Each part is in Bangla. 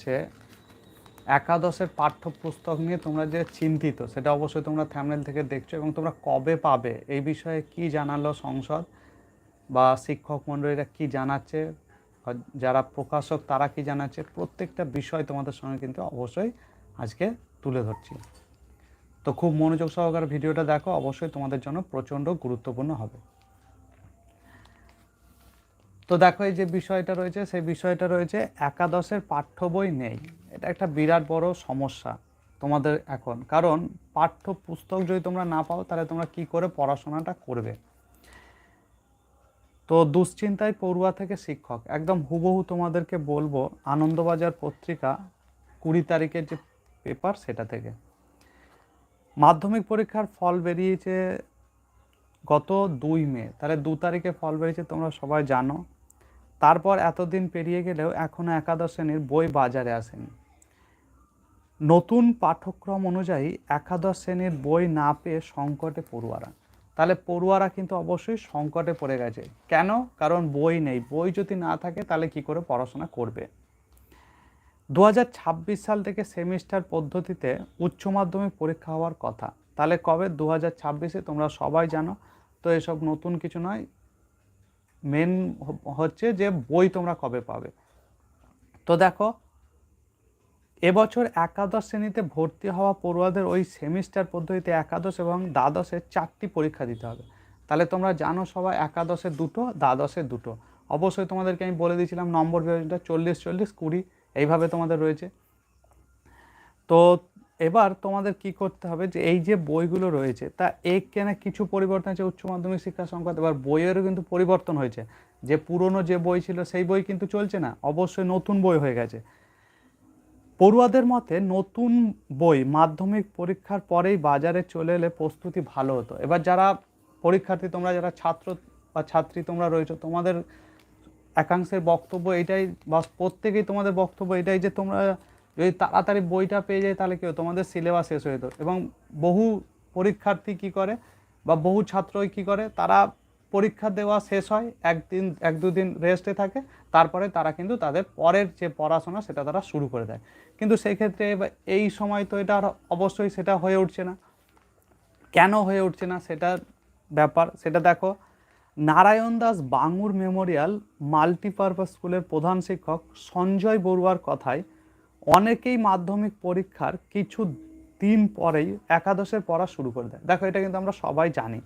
হচ্ছে একাদশের পাঠ্যপুস্তক নিয়ে তোমরা যে চিন্তিত, সেটা অবশ্যই তোমরা থ্যামনেল থেকে দেখছ এবং তোমরা কবে পাবে, এই বিষয়ে কি জানালো সংসদ বা শিক্ষক মণ্ডলীরা কি জানাচ্ছে যারা প্রকাশক তারা কি জানাচ্ছে, প্রত্যেকটা বিষয় তোমাদের সঙ্গে কিন্তু অবশ্যই আজকে তুলে ধরছি। তো খুব মনোযোগ সহকারে ভিডিওটা দেখো, অবশ্যই তোমাদের জন্য প্রচণ্ড গুরুত্বপূর্ণ হবে। তো দেখো এই যে বিষয়টা রয়েছে, সেই বিষয়টা রয়েছে একাদশের পাঠ্য বই নেই। এটা একটা বিরাট বড় সমস্যা তোমাদের এখন। কারণ পাঠ্য পুস্তক যদি তোমরা না পাও, তাহলে তোমরা কি করে পড়াশোনাটা করবে? তো দুশ্চিন্তায় পড়ুয়া থেকে শিক্ষক। একদম হুবহু তোমাদেরকে বলব, আনন্দবাজার পত্রিকা কুড়ি তারিখের যে পেপার, সেটা থেকে। মাধ্যমিক পরীক্ষার ফল বেরিয়েছে গত দুই মে। তাহলে দু তারিখে ফল বেরিয়েছে, তোমরা সবাই জানো। তারপর এতদিন পেরিয়ে গেলেও এখনও একাদশ শ্রেণির বই বাজারে আসেনি। নতুন পাঠ্যক্রম অনুযায়ী একাদশ শ্রেণির বই না পেয়ে সংকটে পড়ুয়ারা। তাহলে পড়ুয়ারা কিন্তু অবশ্যই সংকটে পড়ে গেছে। কেন? কারণ বই নেই। বই যদি না থাকে, তাহলে কি করে পড়াশোনা করবে? দু হাজার ছাব্বিশ সাল থেকে সেমিস্টার পদ্ধতিতে উচ্চ মাধ্যমিক পরীক্ষা হওয়ার কথা। তাহলে কবে? দু হাজার তোমরা সবাই জানো। তো এসব নতুন কিছু নয়। মেন হচ্ছে যে বই তোমরা কবে পাবে। তো দেখো, এবছর একাদশ শ্রেণীতে ভর্তি হওয়া পড়ুয়াদের ওই সেমিস্টার পদ্ধতিতে একাদশ এবং দ্বাদশের চারটি পরীক্ষা দিতে হবে। তাহলে তোমরা জানো সবাই একাদশে দুটো, দ্বাদশে দুটো। অবশ্যই তোমাদেরকে আমি বলে দিয়েছিলাম, নম্বর বিভাজনটা চল্লিশ চল্লিশ কুড়ি, এইভাবে তোমাদের রয়েছে। তো এবার তোমাদের কি করতে হবে যে এই যে বইগুলো রয়েছে, তা এখানে কিছু পরিবর্তন আছে উচ্চ মাধ্যমিক শিক্ষা সংক্রান্ত, এবার বইয়েরও কিন্তু পরিবর্তন হয়েছে। যে পুরনো যে বই ছিল, সেই বই কিন্তু চলছে না, অবশ্যই নতুন বই হয়ে গেছে। পড়ুয়াদের মতে নতুন বই মাধ্যমিক পরীক্ষার পরেই বাজারে চলে এলে প্রস্তুতি ভালো হতো। এবার যারা পরীক্ষার্থী, তোমরা যারা ছাত্র বা ছাত্রী তোমরা রয়েছো, তোমাদের একাংশের বক্তব্য এটাই বা প্রত্যেকেই তোমাদের বক্তব্য এটাই যে তোমরা যদি তাড়াতাড়ি বইটা পেয়ে যায় তাহলে কী তোমাদের সিলেবাস শেষ হয়ে যেত। এবং বহু পরীক্ষার্থী কি করে বা বহু ছাত্রই কি করে? তারা পরীক্ষা দেওয়া শেষ হয়, একদিন, এক দুদিন রেস্টে থাকে, তারপরে তারা কিন্তু তাদের পরের যে পড়াশোনা সেটা তারা শুরু করে দেয়। কিন্তু সেই ক্ষেত্রে এবার এই সময় তো এটা আর অবশ্যই সেটা হয়ে উঠছে না। কেন হয়ে উঠছে না সেটার ব্যাপার। সেটা দেখো, নারায়ণ দাস বাঙুর মেমোরিয়াল মাল্টিপারপাস স্কুলের প্রধান শিক্ষক সঞ্জয় বড়ুয়ার কথায় অনেকেই মাধ্যমিক পরীক্ষার কিছু দিন পরেই একাদশের পড়া শুরু করে দেয়। দেখো, এটা কিন্তু আমরা সবাই জানি।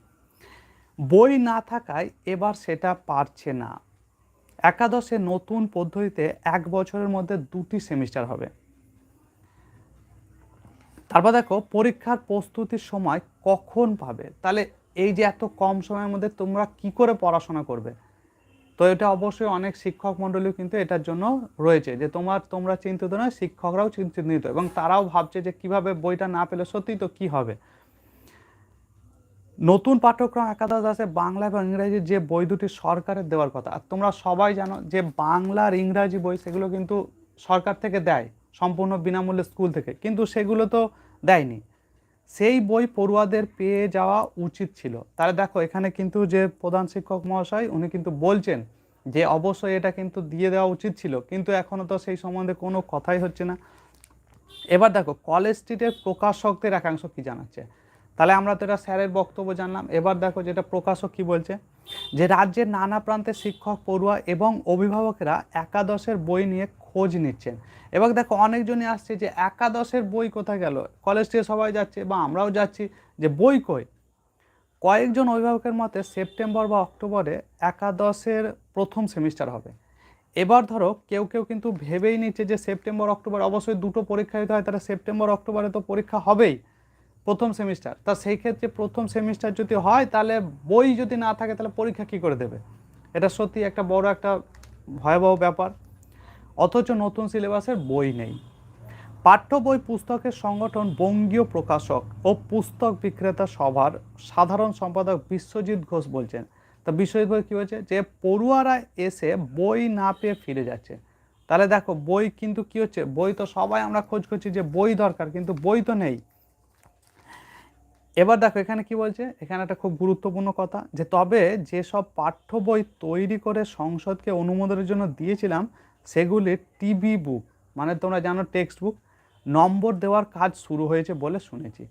বই না থাকায় এবার সেটা পারছে না। একাদশে নতুন পদ্ধতিতে এক বছরের মধ্যে দুটি সেমিস্টার হবে। তারপর দেখো, পরীক্ষার প্রস্তুতির সময় কখন পাবে? তাহলে এই যে এত কম সময়ের মধ্যে তোমরা কি করে পড়াশোনা করবে? তো এটা অবশ্যই অনেক শিক্ষক মণ্ডলীও কিন্তু এটার জন্য রয়েছে যে তোমার, তোমরা চিন্তিত নয়, শিক্ষকরাও চিন্তিত এবং তারাও ভাবছে যে কীভাবে বইটা না পেলে সত্যি তো কি হবে। নতুন পাঠ্যক্রম একাদশ আছে, বাংলা এবং ইংরাজি যে বই দুটি সরকারের দেওয়ার কথা। আর তোমরা সবাই জানো যে বাংলার ইংরাজি বই সেগুলো কিন্তু সরকার থেকে দেয়, সম্পূর্ণ বিনামূল্যে স্কুল থেকে। কিন্তু সেগুলো তো দেয়নি। সেই বই পড়ুয়াদের পেয়ে যাওয়া উচিত ছিল। তাহলে দেখো, এখানে কিন্তু যে প্রধান শিক্ষক মহাশয়, উনি কিন্তু বলছেন যে অবশ্যই এটা কিন্তু দিয়ে দেওয়া উচিত ছিল। কিন্তু এখনও তো সেই সম্বন্ধে কোনো কথাই হচ্ছে না। এবার দেখো, কলেজ স্ট্রিটের প্রকাশকদের একাংশ কি জানাচ্ছে? তাহলে আমরা তো এটা স্যারের বক্তব্য জানলাম। এবার দেখো যেটা প্রকাশক কি বলছে, যে রাজ্যের নানা প্রান্তে শিক্ষক পড়ুয়া এবং অভিভাবকেরা একাদশের বই নিয়ে খোঁজ নিচ্ছেন। এবার দেখো অনেকজনই আসছে যে একাদশের বই কোথায় গেল? কলেজ থেকে সবাই যাচ্ছে বা আমরাও যাচ্ছি যে বই কই? কয়েকজন অভিভাবকের মতে সেপ্টেম্বর বা অক্টোবরে একাদশের প্রথম সেমিস্টার হবে। এবার ধরো কেউ কেউ কিন্তু ভেবেই নিচ্ছে যে সেপ্টেম্বর, অক্টোবর, অবশ্যই দুটো পরীক্ষা দিতে হয়, তাহলে সেপ্টেম্বর, অক্টোবরে তো পরীক্ষা হবেই প্রথম সেমিস্টার। তা সেই ক্ষেত্রে প্রথম সেমিস্টার যদি হয়, তাহলে বই যদি না থাকে, তাহলে পরীক্ষা কি করে দেবে? এটা সত্যি একটা বড় একটা ভয়াবহ ব্যাপার। অথচ নতুন সিলেবাসের বই নেই। পাঠ্য বই পুস্তকের সংগঠন বঙ্গীয় প্রকাশক ও পুস্তক বিক্রেতা সভার সাধারণ সম্পাদক বিশ্বজিৎ ঘোষ বলছেন। তা বিশ্বজিৎ ঘোষ কী বলছে? যে পড়ুয়ারা এসে বই না পেয়ে ফিরে যাচ্ছে। তাহলে দেখো, বই কিন্তু কী হচ্ছে? বই তো সবাই আমরা খোঁজ করছি যে বই দরকার, কিন্তু বই তো নেই। এবার দেখো, এখানে কি বলছে? এখানে একটা খুব গুরুত্বপূর্ণ কথা, যে তবে যেসব পাঠ্য বই তৈরি করে সংসদকে অনুমোদনের জন্য দিয়েছিলাম সেগুলি টিভি বুক মানে তোমরা জানো টেক্সট বুক নম্বর দেওয়ার কাজ শুরু হয়েছে বলে শুনেছি।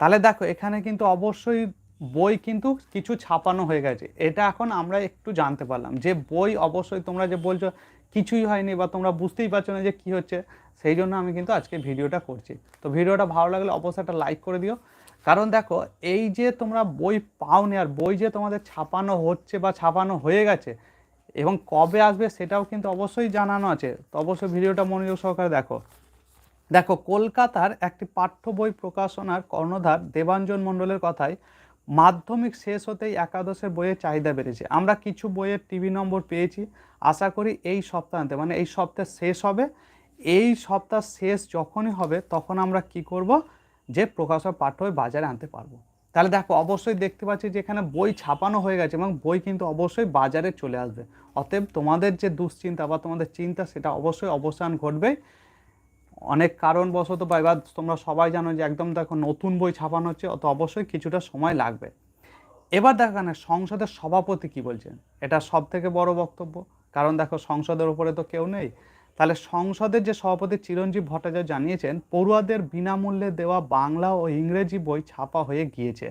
তাহলে দেখো, এখানে কিন্তু অবশ্যই বই কিন্তু কিছু ছাপানো হয়ে গেছে। এটা এখন আমরা একটু জানতে পারলাম যে বই অবশ্যই তোমরা যে বলছো কিছুই হয়নি বা তোমরা বুঝতেই পারছ না যে কী হচ্ছে, সেই জন্য আমি কিন্তু আজকে ভিডিওটা করছি। তো ভিডিওটা ভালো লাগলে অবশ্যই একটা লাইক করে দিও। কারণ দেখো, এই যে তোমরা বই পাওনি আর বই যে তোমাদের ছাপানো হচ্ছে বা ছাপানো হয়ে গেছে এবং কবে আসবে সেটাও কিন্তু অবশ্যই জানানো আছে। তো অবশ্যই ভিডিওটা মনোযোগ সহকারে দেখো। দেখো, কলকাতার একটি পাঠ্য বই প্রকাশনার কর্ণধার দেবাঞ্জন মণ্ডলের কথায়, মাধ্যমিক শেষ হতেই একাদশের বইয়ের চাহিদা বেড়েছে। আমরা কিছু বইয়ের টিভি নম্বর পেয়েছি। আশা করি এই সপ্তাহান্তে মানে এই সপ্তাহ শেষ হবে। এই সপ্তাহ শেষ যখনই হবে, তখন আমরা কি করব? যে প্রকাশক পাঠ্য বই বাজারে আনতে পারব। তাহলে দেখো, অবশ্যই দেখতে পাচ্ছি যে এখানে বই ছাপানো হয়ে গেছে এবং বই কিন্তু অবশ্যই বাজারে চলে আসবে। অতএব তোমাদের যে দুশ্চিন্তা বা তোমাদের চিন্তা, সেটা অবশ্যই অবসান ঘটবে। অনেক কারণবশত বা এবার তোমরা সবাই জানো যে একদম দেখো নতুন বই ছাপানো হচ্ছে, অত অবশ্যই কিছুটা সময় লাগবে। এবার দেখো না, সংসদের সভাপতি কি বলছেন? এটা সব থেকে বড় বক্তব্য। কারণ দেখো, সংসদের উপরে তো কেউ নেই। তাহলে সংসদের যে সভাপতি চিরঞ্জীব ভট্টাচার্য জানিয়েছেন, পড়ুয়াদের বিনামূল্যে দেওয়া বাংলা ও ইংরেজি বই ছাপা হয়ে গিয়েছে।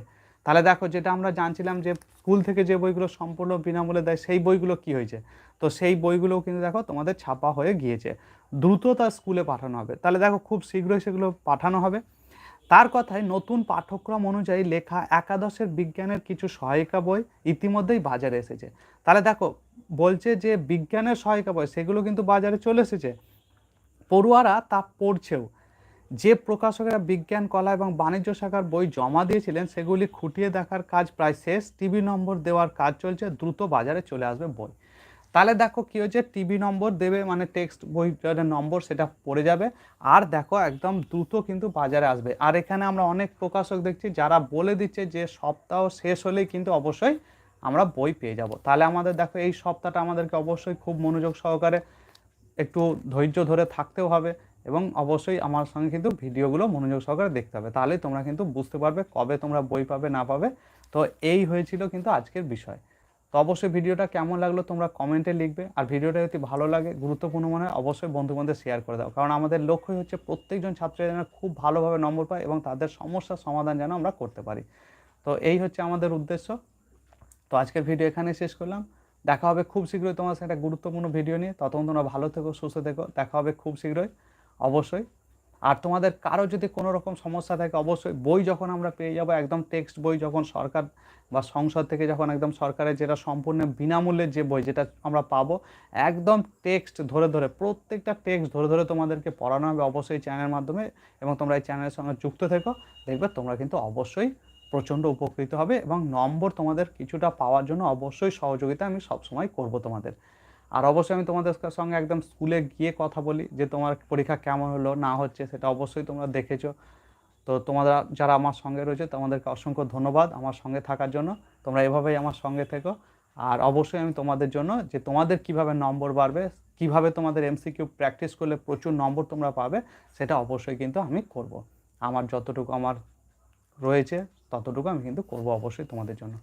তাহলে দেখো, যেটা আমরা জানছিলাম যে স্কুল থেকে যে বইগুলো সম্পূর্ণ বিনামূল্যে দেয়, সেই বইগুলো কি হয়েছে? তো সেই বইগুলোও কিন্তু দেখো তোমাদের ছাপা হয়ে গিয়েছে। দ্রুত তা স্কুলে পাঠানো হবে। তাহলে দেখো, খুব শীঘ্রই সেগুলো পাঠানো হবে। তার কথায় নতুন পাঠ্যক্রম অনুযায়ী লেখা একাদশের বিজ্ঞানের কিছু সহায়িকা বই ইতিমধ্যেই বাজারে এসেছে। তাহলে দেখো, বলছে যে বিজ্ঞানের সহায়িকা বই, সেগুলো কিন্তু বাজারে চলে এসেছে। পড়ুয়ারা তা পড়ছেও। যে প্রকাশকেরা বিজ্ঞান, কলা এবং বাণিজ্য শাখার বই জমা দিয়েছিলেন, সেগুলি খুঁটিয়ে দেখার কাজ প্রায় শেষ। টিভি নম্বর দেওয়ার কাজ চলছে, দ্রুত বাজারে চলে আসবে বই। তাহলে দেখো কী হচ্ছে টিভি নম্বর দেবে মানে টেক্সট বইটার নম্বর সেটা পড়ে যাবে। আর দেখো একদম দ্রুত কিন্তু বাজারে আসবে। আর এখানে আমরা অনেক প্রকাশক দেখছি যারা বলে দিচ্ছে যে সপ্তাহ শেষ হলেই কিন্তু অবশ্যই আমরা বই পেয়ে যাব। তাহলে আমাদের দেখো এই সপ্তাহটা আমাদেরকে অবশ্যই খুব মনোযোগ সহকারে একটু ধৈর্য ধরে থাকতেও হবে এবং অবশ্যই আমার সঙ্গে কিন্তু ভিডিওগুলো মনোযোগ সহকারে দেখতে হবে। তাহলেই তোমরা কিন্তু বুঝতে পারবে কবে তোমরা বই পাবে না পাবে। তো এই হয়েছিল কিন্তু আজকের বিষয়। তো অবশ্যই ভিডিওটা কেমন লাগল তোমরা কমেন্টে লিখবে। আর ভিডিওটা যদি ভালো লাগে, গুরুত্বপূর্ণ মনে হয়, অবশ্যই বন্ধু বান্ধব শেয়ার করে দাও। কারণ আমাদের লক্ষ্যই হচ্ছে প্রত্যেকজন ছাত্র যেন খুব ভালোভাবে নম্বর পায় এবং তাদের সমস্যার সমাধান যেন আমরা করতে পারি। তো এই হচ্ছে আমাদের উদ্দেশ্য। তো আজকের ভিডিও এখানে শেষ করলাম। দেখা হবে খুব শীঘ্রই তোমার সাথে একটা গুরুত্বপূর্ণ ভিডিও নিয়ে। ততক্ষণ তোমরা ভালো থেকো, সুস্থ থেকো। দেখা হবে খুব শীঘ্রই। অবশ্যই আর তোমাদের কারও যদি কোনো রকম সমস্যা থাকে, অবশ্যই বই যখন আমরা পেয়ে যাব, একদম টেক্সট বই যখন সরকার বা সংসদ থেকে যখন একদম সরকারের যেটা সম্পূর্ণ বিনামূল্যে যে বই যেটা আমরা পাবো, একদম টেক্সট ধরে ধরে, প্রত্যেকটা টেক্সট ধরে ধরে তোমাদেরকে পড়ানো হবে অবশ্যই চ্যানেলের মাধ্যমে এবং তোমরা এই চ্যানেলের সঙ্গে যুক্ত থেকো। দেখবে তোমরা কিন্তু অবশ্যই প্রচণ্ড উপকৃত হবে এবং নম্বর তোমাদের কিছুটা পাওয়ার জন্য অবশ্যই সহযোগিতা আমি সবসময় করব তোমাদের। আর অবশ্যই আমি তোমাদের সঙ্গে একদম স্কুলে গিয়ে কথা বলি যে তোমার পরীক্ষা কেমন হলো, না হচ্ছে সেটা অবশ্যই তোমরা দেখেছ। তো তোমরা যারা আমার সঙ্গে রয়েছে তোমাদেরকে অসংখ্য ধন্যবাদ আমার সঙ্গে থাকার জন্য। তোমরা এভাবেই আমার সঙ্গে থেকো। আর অবশ্যই আমি তোমাদের জন্য যে তোমাদের কীভাবে নম্বর বাড়বে, কীভাবে তোমাদের এমসিকিউ প্র্যাকটিস করলে প্রচুর নম্বর তোমরা পাবে, সেটা অবশ্যই কিন্তু আমি করব। আমার যতটুকু আমার রয়েছে ততটুকু আমি কিন্তু করব অবশ্যই তোমাদের জন্য।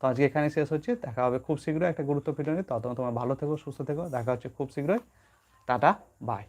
তো আজকে এখানে শেষ হচ্ছে। দেখা হবে খুব শীঘ্রই। একটা গুরুত্বপূর্ণ নিয়ে। তোমার ভালো থেকো, সুস্থ থেকো। দেখা হচ্ছে খুব শীঘ্রই। Tata, bye.